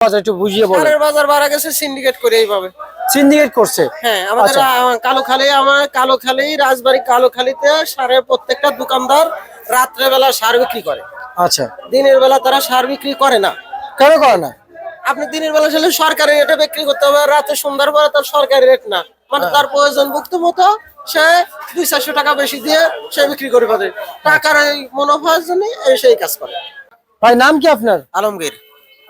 বাজার একটু বুঝিয়ে বলেন। সারের বাজার বাড়া গেছে সিন্ডিকেট করে এইভাবে। সিন্ডিকেট করছে? হ্যাঁ আমাদের আচ্ছা। কালোখালী আমার কালোখালী রাজবাড়ি কালোখালীতে সারের প্রত্যেকটা দোকানদার সার বিক্রি করে। আচ্ছা। দিনের বেলা তারা সার বিক্রি করে না। কেন করে না? আপনি দিনের বেলা চাইলে সরকারি রেটে বিক্রি করতে হবে রাতে সন্ধ্যার পরে তার সরকারি রেট না। মানে তার প্রয়োজন ভুক্ত মতো সে দুই চারশো টাকা বেশি দিয়ে সে বিক্রি করে পারে টাকার এই মুনাফার জন্য সেই কাজ করে। ভাই নাম কি আপনার? আলমগীর।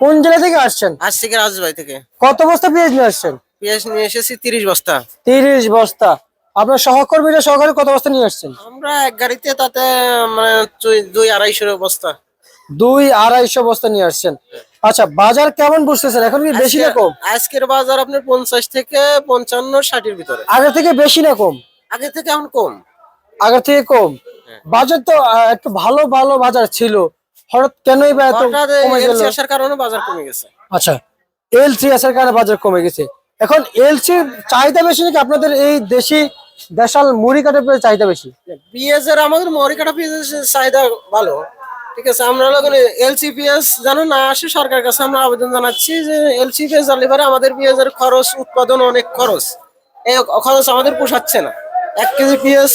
কোন জেলা থেকে আসছেন? আজ থেকে রাজবাড়ি থেকে। কত বস্তা পেঁয়াজ নিয়ে আসছেন? পেঁয়াজ নিয়ে এসেছি তিরিশ বস্তা। তিরিশ বস্তা। আপনার সহকর্মীরা সহকারী কত বস্তা নিয়ে আসছেন? আমরা এক গাড়িতে তাতে মানে দুই- আড়াইশো বস্তা। দুই আড়াইশো বস্তা নিয়ে আসছেন। আচ্ছা বাজার কেমন বুঝতেছেন? এখন কি বেশি না কম? আজকের বাজার আপনার পঞ্চাশ থেকে পঞ্চান্ন ষাটের ভিতরে। আগে থেকে বেশি না কম? আগে থেকে এখন কম। আগে থেকে কম? বাজার তো একটু ভালো ভালো বাজার ছিল। হঠাৎ কেনই বা এত কমে গেল? এলসি আসার কারণে বাজার কমে গেছে। আচ্ছা এলসি আসার কারণে বাজার কমে গেছে। এখন এলসি চাহিদা বেশি নাকি আপনাদের এই দেশি দেশাল মুড়ি কাঠের পেঁয়াজ চাহিদা বেশি? পিএসের আমাদের মরিকাটা পিএসের চাহিদা ভালো। ঠিক আছে আমরা এলসিপিএস যেন না আসে সরকারের কাছে আমরা আবেদন জানাচ্ছি যে এলসিপিএস জানলে আমাদের পেঁয়াজের খরচ উৎপাদন অনেক খরচ। এই খরচ আমাদের পোষাচ্ছে না। এক কেজি পেঁয়াজ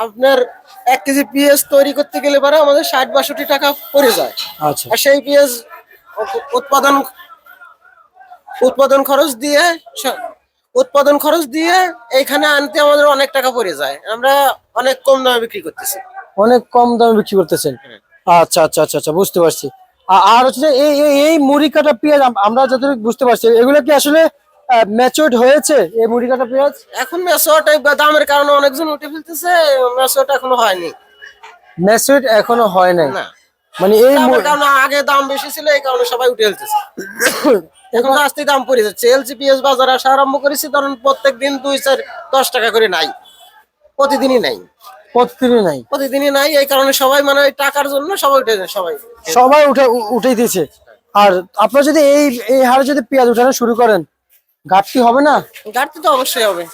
আপনার এক কেজি পেঁয়াজ তৈরি করতে গেলে পরে আমাদের ষাট বাষট্টি টাকা পড়ে যায়। আচ্ছা। আর সেই পেঁয়াজ উৎপাদন উৎপাদন খরচ দিয়ে উৎপাদন খরচ দিয়ে এইখানে আনতে আমাদের অনেক টাকা পড়ে যায়। আমরা অনেক কম দামে বিক্রি করতেছি। অনেক কম দামে বিক্রি করতেছেন? আচ্ছা আচ্ছা আচ্ছা আচ্ছা বুঝতে পারছি। আর হচ্ছে এই এই- এই মুড়ি কাটা পেঁয়াজ আমরা যতটুকু বুঝতে পারছি এগুলো কি আসলে ম্যাচিউরড হয়েছে এই মুড়ি কাটা পেঁয়াজ? এখন মেসোটা দামের কারণে অনেকজন উঠে ফেলতেছে মেসোটা এখনও হয়নি। ম্যাচিউরড এখনও হয় নাই? মানে এই কারণে আগে দাম বেশি ছিল এই কারণে সবাই উঠে ফেলতেছে। এখন আস্তে দাম পড়ে যাচ্ছে এলসিপিএস বাজার আসা আরম্ভ করেছি ধরুন প্রত্যেক দিন দুই চার দশ টাকা করে নাই। প্রতিদিনই নাই। প্রতিদিনই নাই? প্রতিদিনই নাই এই কারণে সবাই মানে ওই টাকার জন্য সবাই উঠে সবাই। সবাই উঠে উ- উঠেই দিয়েছে। আর আপনারা যদি এই এই হারে যদি পেঁয়াজ উঠানো শুরু করেন ঘাটতি হবে না? ঘাটতি তো অবশ্যই হবে।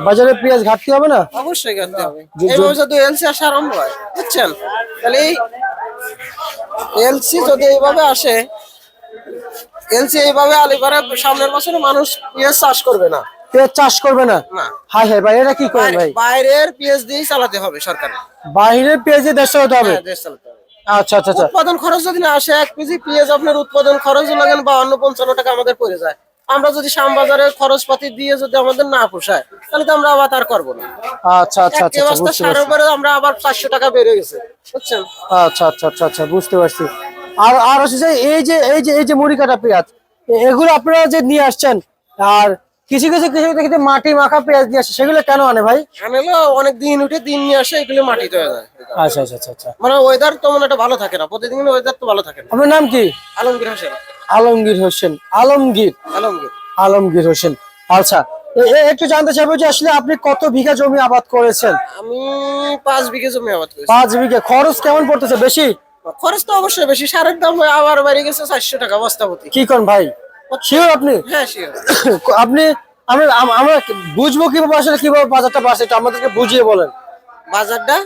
বাজারে পেঁয়াজ ঘাটতি হবে না? অবশ্যই ঘাটতি হবে। যে- এইভাবে যদি এলসি আসা আরম্ভ হয় বুঝছেন? তাহলে এই এলসি যদি এইভাবে আসে এলসি এইভাবে আলি করে সামনের বছরে মানুষ পেঁয়াজ চাষ করবে না। পেঁয়াজ চাষ করবে না? না। হাই হাই ভাই এটা কি করেন ভাই? বাইরের পেঁয়াজ দিয়েই চালাতে হবে সরকারের বাইরের পেঁয়াজে দেশে হতে হবে? হ্যাঁ, দেশ চালাতে হবে। আচ্ছা আচ্ছা আচ্ছা। উৎপাদন খরচ যদি না আসে এক কেজি পেঁয়াজ আপনার উৎপাদন খরচ লাগেন বাউন্ন পঞ্চান্ন টাকা আমাদের পড়ে যায়। আমরা যদি শ্যামবাজারের খরচপাতি দিয়ে যদি আমাদের না পোষায় তাহলে তো আমরা আবার তার করব না। আচ্ছা আচ্ছা আচ্ছা আচ্ছা, বস্তা বুঝতে সারের পারছি। উপরে আমরা আবার চারশো টাকা বেড়ে গেছে বুঝছেন? আচ্ছা আচ্ছা আচ্ছা আচ্ছা বুঝতে পারছি। আর আর হচ্ছে যে এই যে এই যে এই যে মুড়ি কাটা পেঁয়াজ এগুলো আপনারা যে নিয়ে আসছেন আর কিছু কিছু কিছু দেখি মাটি মাখা পেঁয়াজ নিয়ে আসছে সেগুলো কেন আনে ভাই? আনেলো অনেক দিন উঠে দিন নিয়ে আসে এগুলো মাটিতে হয়ে যায়। আচ্ছা আচ্ছা আচ্ছা আচ্ছা। মানে ওয়েদার তো মানে একটা ভালো থাকে না প্রতিদিন ওয়েদার তো ভালো থাকে না। আপনার নাম কি? আলমগীর হোসেন। আলমগীর হোসেন আলমগীর। আলমগীর। আলমগীর হোসেন। আচ্ছা একটু জানতে চাইব যে আসলে আপনি কত বিঘা জমি আবাদ করেছেন? আমি পাঁচ বিঘে জমি আবাদ করেছি। পাঁচ বিঘা খরচ কেমন পড়তেছে বেশি? খরচ তো অবশ্যই বেশি। সারের দাম আবার বেড়ে গেছে চারশো টাকা বস্তা প্রতি কি করেন ভাই? শিওর আপনি? হ্যাঁ শিওর আপনি আমরা আমরা বুঝব কীভাবে আসলে কীভাবে বাজারটা বাড়ছে আমাদেরকে বুঝিয়ে বলেন। বাজারটা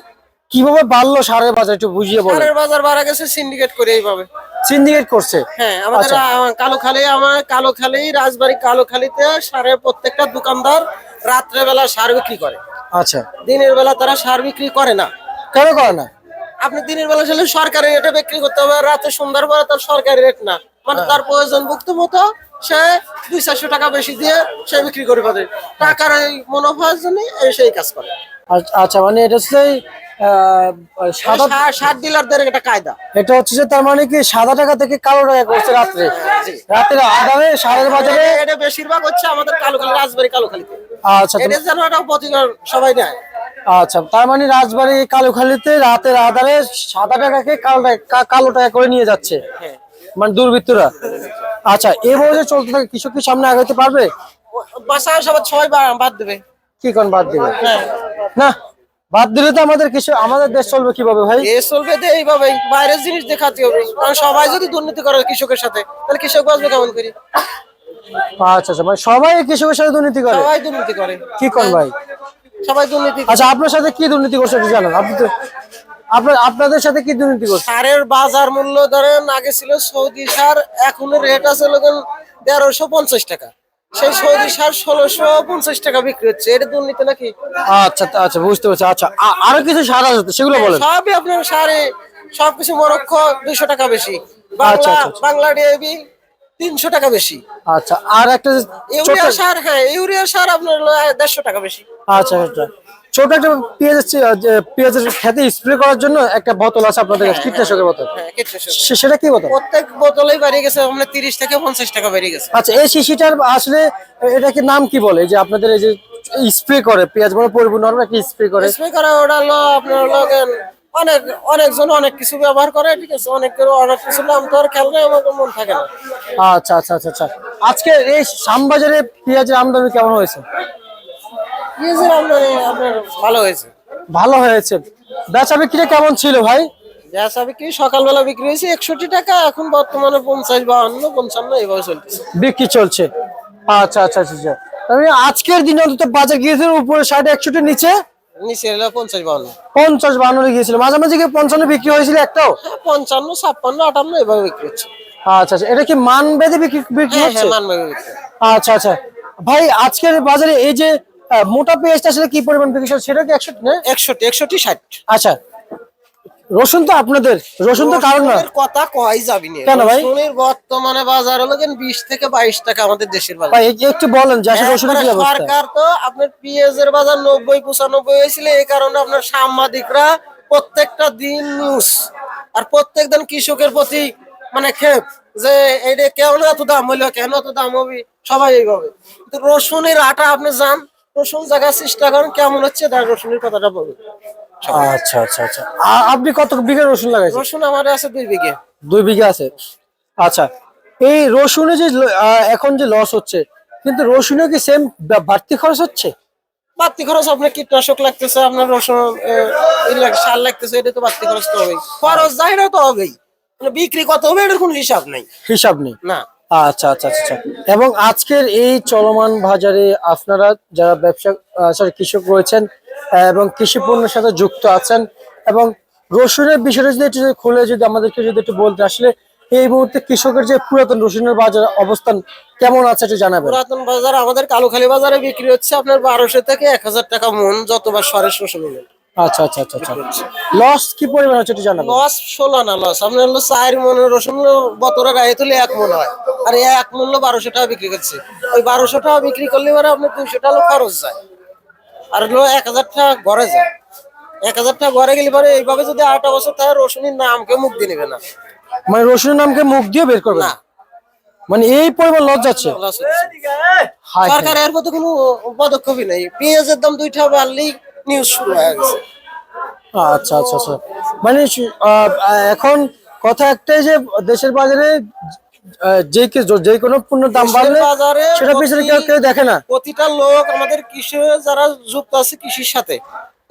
কীভাবে বাড়লো সারের বাজার একটু বুঝিয়ে বলেন। সারের বাজার বাড়া গেছে সিন্ডিকেট করে এইভাবে। সিন্ডিকেট করছে? হ্যাঁ আমাদের কালোখালী আমার কালোখালী রাজবাড়ি কালোখালীতে সারের প্রত্যেকটা দোকানদার রাত্রে বেলা সার বিক্রি করে। আচ্ছা। দিনের বেলা তারা সার বিক্রি করে না। কেন করে না? আপনি দিনের বেলা চাইলে সরকারি রেটে বিক্রি করতে হবে রাতে সন্ধ্যার পরে তার সরকারি রেট না। মানে তার প্রয়োজন ভুক্ত মতো সে দুই চারশো টাকা বেশি দিয়ে সে বিক্রি করে পারে টাকার এই মুনাফার জন্য সেই কাজ করে। আচ্ছা- আচ্ছা মানে এটা হচ্ছে সাদা সা- সার ডিলারদের একটা কায়দা। এটা হচ্ছে যে তার মানে কি সাদা টাকা থেকে কালো টাকা করছে রাত্রে। রাত্রে আদারে সারের বাজারে এটা- বেশিরভাগ হচ্ছে আমাদের কালোখালী রাজবাড়ি কালোখালীতে। আচ্ছা এটা যেন একটা প্রতিকার সবাই নেয়। আচ্ছা তার মানে রাজবাড়ি কালোখালীতে রাতের আধারে সাদা টাকাকে কালো টাকা কালো টাকা করে নিয়ে যাচ্ছে। হ্যাঁ। মানে দুর্বৃত্তরা। আচ্ছা এভাবে চলতে থাকে কৃষক কি সামনে আগাইতে পারবে? বাসায় সবাই বা- বাদ দেবে। কি কোন বাদ দিবে? হ্যাঁ। না বাদ দিলে তো আমাদের কিছু আমাদের দেশ চলবে কীভাবে ভাই? এ চলবে তো এইভাবেই বাইরের জিনিস দেখাতে হবে। কারণ সবাই যদি দুর্নীতি করে কৃষকের সাথে তাহলে কৃষক বাঁচবে কেমন করি? আচ্ছা আচ্ছা মানে সবাই কৃষকের সাথে দুর্নীতি করে? সবাই দুর্নীতি করে। কি ভাই? সবাই দুর্নীতি করে। আচ্ছা আপনার সাথে কি দুর্নীতি করছে একটু জানান। আপনি তো আপনার আপনাদের সাথে কি দুর্নীতি করছে? সারের বাজার মূল্য ধরেন আগে ছিল সৌদি সার এখন রেট আছে তেরোশো পঞ্চাশ টাকা। সেই সৌদি সার ষোলোশো পঞ্চাশ টাকা বিক্রি হচ্ছে। এটা দুর্নীতি নাকি? আচ্ছা আচ্ছা বুঝতে পারছি। আচ্ছা আরও কিছু সার আছে সেগুলো বলেন। সবই আপনার সারে সবকিছু মরক্ষ দুইশো টাকা বেশি। আচ্ছা, বাংলা আচ্ছা, আচ্ছা। বাংলা ডিএবি তিনশো টাকা বেশি। আচ্ছা আর একটা ইউরিয়া সার হ্যাঁ ইউরিয়া সার আপনার দেড়শো টাকা বেশি। আচ্ছা আচ্ছা। ছোট একটা পেঁয়াজ পেঁয়াজের খেতে স্প্রে করার জন্য একটা বোতল আছে আপনাদের কাছে কীটনাশকের বোতল। হ্যাঁ কীটনাশক। সে- সেটা কি বোতল? প্রত্যেক বোতলেই বেড়ে গেছে আপনার তিরিশ থেকে পঞ্চাশ টাকা বেড়ে গেছে। আচ্ছা এই শিশিটার আসলে এটা কি নাম কি বলে? যে আপনাদের এই যে স্প্রে করে পেঁয়াজ বড় পরিপূর্ণ একটা স্প্রে করে? স্প্রে করা ওটা হলো আপনার হলো গেন অনেক অনেকজন অনেক কিছু ব্যবহার করে ঠিক আছে? অনেকের অনেক কিছু নাম তো আর নেই আমার মন থাকে না। আচ্ছা আচ্ছা আচ্ছা আচ্ছা। আজকে এই শ্যামবাজারে পেঁয়াজের আমদানি কেমন হয়েছে? আপনার ভালো হয়েছে। ভালো হয়েছে। বেচা বিক্রি কেমন ছিল ভাই? সাবে কি সকালবেলা বিক্রি হয়েছে একষট্টি টাকা এখন বর্তমানে পঞ্চাশ বাহান্ন পঞ্চান্ন এইভাবে চলতেছে। বিক্রি চলছে। আচ্ছা আচ্ছা আচ্ছা আচ্ছা। আজকের দিনে অন্তত বাজার গিয়েছিল উপরে ষাট একশোটির নিচে? নিচে এলো পঞ্চাশ বাহান্ন। পঞ্চাশ বাহান্ন গিয়েছিল। মাঝামাঝি পঞ্চান্ন বিক্রি হয়েছিল একটাও? হ্যাঁ, পঞ্চান্ন ছাপ্পান্ন আটান্ন এভাবে বিক্রি হচ্ছে। আচ্ছা আচ্ছা। এটা কি মান বেঁধে বিক্রি বিক্রি হ্যাঁ হচ্ছে? হ্যাঁ আচ্ছা আচ্ছা। ভাই আজকের বাজারে এই যে মোটা পেঁয়াজটা আসলে কি পরিমাণ বিক্রি সেটা কি একশো না? একষট্টি একষট্টি ষাট। আচ্ছা। রসুন তো আপনাদের রসুন তো কারণ না। কথা কয় যাবি না কেন ভাই? রসুনের বর্তমানে বাজার হলো কেন বিশ থেকে বাইশ টাকা আমাদের দেশের বাজার। ভাই এই একটু বলেন যে আসলে রসুনের কি অবস্থা? সরকার তো আপনার পেঁয়াজের বাজার নব্বই পঁচানব্বই হয়েছিল এই কারণে আপনার সাংবাদিকরা প্রত্যেকটা দিন নিউজ আর প্রত্যেক দিন কৃষকের প্রতি মানে ক্ষেপ যে এইটা কেন এত দাম হইল কেন এত দাম হবে? সবাই এইভাবে। কিন্তু রসুনের আটা আপনি যান রসুন জায়গা চেষ্টা করেন কেমন হচ্ছে তার রসুনের কথাটা বলুন। আচ্ছা আচ্ছা আচ্ছা। আপনি কত বিঘা রসুন লাগাইছেন? রসুন আমার আছে দুই বিঘে। দুই বিঘা আছে। আচ্ছা এই রসুনে যে এখন যে লস হচ্ছে কিন্তু রসুনে কি সেম বাড়তি খরচ হচ্ছে? বাড়তি খরচ আপনার কীটনাশক লাগতেছে আপনার রসুন সার লাগতেছে এটা তো বাড়তি খরচ তো হবেই। খরচ যায় না তো হবেই। মানে বিক্রি কত হবে এটার কোনো হিসাব নেই। হিসাব নেই। না। আচ্ছা আচ্ছা আচ্ছা আচ্ছা। এবং আজকের এই চলমান বাজারে আপনারা যারা ব্যবসা সরি কৃষক রয়েছেন এবং কৃষি পণ্যের সাথে যুক্ত আছেন, এবং রসুনের বিষয়টা যদি একটু খুলে যদি আমাদেরকে যদি একটু বলতে, আসলে এই মুহূর্তে কৃষকের যে পুরাতন রসুনের বাজার অবস্থান কেমন আছে একটু জানাবেন পুরাতন বাজার আমাদের কালুখালী বাজারে বিক্রি হচ্ছে আপনার বারোশো থেকে এক হাজার টাকা মন যতবার শোষণ হলো আচ্ছা আচ্ছা আচ্ছা আচ্ছা। লস কি পরিমাণ হচ্ছে জানাবেন? লস ষোলো না লস আপনার হলো চার মনের রসুন বতরা গায়ে তুলে এক মন হয়। আর এই এক মূল্য বারোশো টাকা বিক্রি করছে। ওই বারোশো টাকা বিক্রি করলে এবারে আপনার দুইশো টাকা খরচ যায়। আর হলো এক হাজার টাকা ঘরে যায়। এক হাজার টাকা ঘরে গেলে পরে এইভাবে যদি আটটা বছর থাকে রসুনের নাম কেউ মুখ দিয়ে নেবে না। মানে রসুনের নামকে মুখ দিয়ে বের করবে না? মানে এই পরিমাণ লস যাচ্ছে? সরকার এর প্রতি কোনো পদক্ষেপই নেই। পেঁয়াজের দাম দুইটা বাড়লেই নিউজ শুরু হয়ে গেছে। আচ্ছা আচ্ছা আচ্ছা। মানে এখন কথা একটাই যে দেশের বাজারে যে যে কোনো পণ্যের দাম বাড়লে সেটা পিছনে কেউ কেউ দেখে না। প্রতিটা লোক আমাদের কৃষি যারা যুক্ত আছে কৃষির সাথে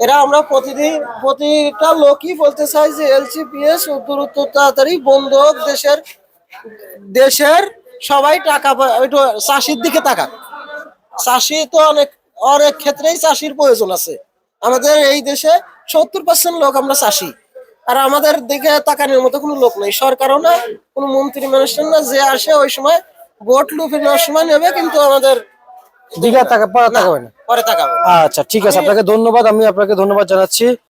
এরা আমরা প্রতিদিন প্রতিটা লোকই বলতে চাই যে এলসিপিএস দ্রুত তাড়াতাড়ি বন্ধ দেশের দেশের সবাই টাকা চাষির দিকে তাকাক। চাষি তো অনেক অনেক ক্ষেত্রেই চাষির প্রয়োজন আছে। আমাদের এই দেশে সত্তর পার্সেন্ট লোক আমরা চাষি। আর আমাদের দিকে তাকানোর মতো কোনো লোক নেই। সরকারও না কোনো মন্ত্রী মানুষের না যে আসে ওই সময় ভোট লুফে নেওয়ার সময় নেবে কিন্তু আমাদের দিঘা পরে তাকাবে না। পরে তাকাবে আচ্ছা ঠিক আছে। আপনাকে ধন্যবাদ। আমি আপনাকে ধন্যবাদ জানাচ্ছি।